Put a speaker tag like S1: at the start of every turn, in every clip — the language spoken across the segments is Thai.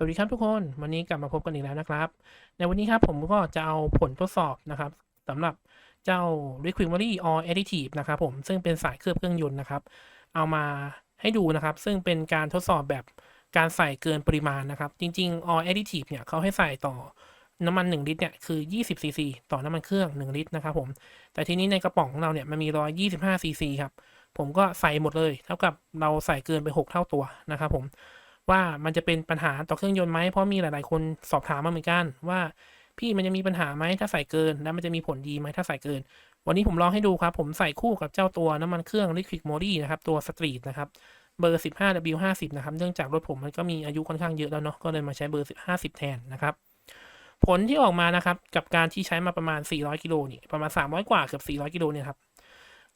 S1: สวัสดีครับทุกคนวันนี้กลับมาพบกันอีกแล้วนะครับ ในวันนี้ครับผมก็จะเอาผลทดสอบนะครับสำหรับเจ้า Requiremary or Additive นะครับผมซึ่งเป็นสายเคลือบเครื่องยนต์นะครับ เอามาให้ดูนะครับ ซึ่งเป็นการทดสอบแบบการใส่เกินปริมาณนะครับ จริงๆ or Additive เนี่ยเขาให้ใส่ต่อน้ำมัน 1 ลิตรเนี่ยคือ20ซีซีต่อน้ำมันเครื่อง 1 ลิตรนะครับผมแต่ทีนี้ในกระป๋องของเราเนี่ยมันมี 125ซีซีครับผมก็ใส่หมดเลย เท่ากับเราใส่เกินไป 6 เท่าตัวนะครับผม ว่ามันจะเป็นปัญหาต่อเครื่องยนต์ไหมเพราะมีหลาย ๆ คนสอบถามมาเหมือนกัน ว่าพี่มันจะมีปัญหาไหมถ้าใส่เกิน แล้วมันจะมีผลดีไหมถ้าใส่เกิน วันนี้ผมลองให้ดูครับ ผมใส่คู่กับเจ้าตัวน้ำมันเครื่อง Liquid m o d i นะครับ ตัวสตรีทนะครับเบอร์ 15W50 นะครับ เนื่องจากรถผมมันก็มีอายุค่อนข้างเยอะแล้วเนาะก็เลยมาใช้เบอร์ 50 แทนนะครับผลที่ออกมานะครับกับการที่ใช้มาประมาณ 400 กิโลนี่ประมาณ 300 กว่าเกือบ 400 กิโลเนี่ยครับ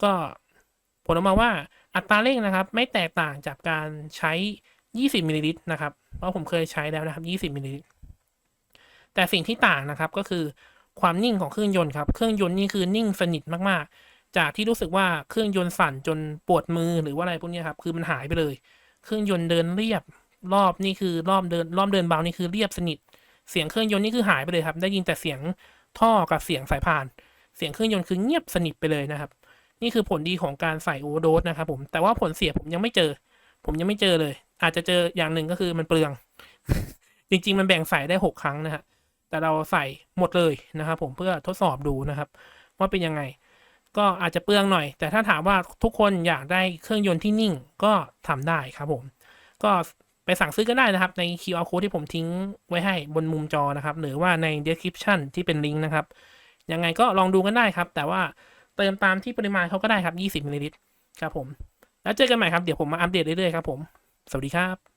S1: ก็ผลออกมาว่าอัตราเร่งนะครับ ไม่แตกต่างจากการใช้ 20มิลลิลิตรนะครับเพราะผมเคยใช้แล้วนะครับ 20มิลลิลิตรแต่สิ่งที่ต่างนะครับก็คือความนิ่งของเครื่องยนต์ครับ เครื่องยนต์นี่คือนิ่งสนิทมากๆ จากที่รู้สึกว่าเครื่องยนต์สั่นจนปวดมือหรือว่าอะไรพวกนี้ครับคือมันหายไปเลย เครื่องยนต์เดินเรียบรอบนี่คือรอบเดินรอบเดินเบานี่คือเรียบสนิท เสียงเครื่องยนต์นี่คือหายไปเลยครับ ได้ยินแต่เสียงท่อกับเสียงสายพาน เสียงเครื่องยนต์คือเงียบสนิทไปเลยนะครับ นี่คือผลดีของการใส่โอเวอร์โดสนะครับผมแต่ว่าผลเสียผมยังไม่เจอ ผมยังไม่เจอเลย อาจจะเจออย่างหนึ่งก็คือมันเปลือง จริง ๆ มันแบ่งใส่ได้หกครั้งนะฮะแต่เราใส่หมดเลยนะครับ ผมเพื่อทดสอบดูนะครับ ว่าเป็นยังไง ก็อาจจะเปลืองหน่อย แต่ถ้าถามว่าทุกคนอยากได้เครื่องยนต์ที่นิ่งก็ทำได้ครับผม ก็ไปสั่งซื้อก็ได้นะครับ ใน QR code ที่ผมทิ้งไว้ให้บนมุมจอนะครับ หรือว่าใน description ที่เป็นลิงก์นะครับ ยังไงก็ลองดูกันได้ครับ แต่ว่าเติมตามที่ปริมาณเขาก็ได้ครับ 20มิลลิลิตรครับผม แล้วเจอกันใหม่ครับ เดี๋ยวผมมาอัปเดตเรื่อยๆครับผม สวัสดีครับ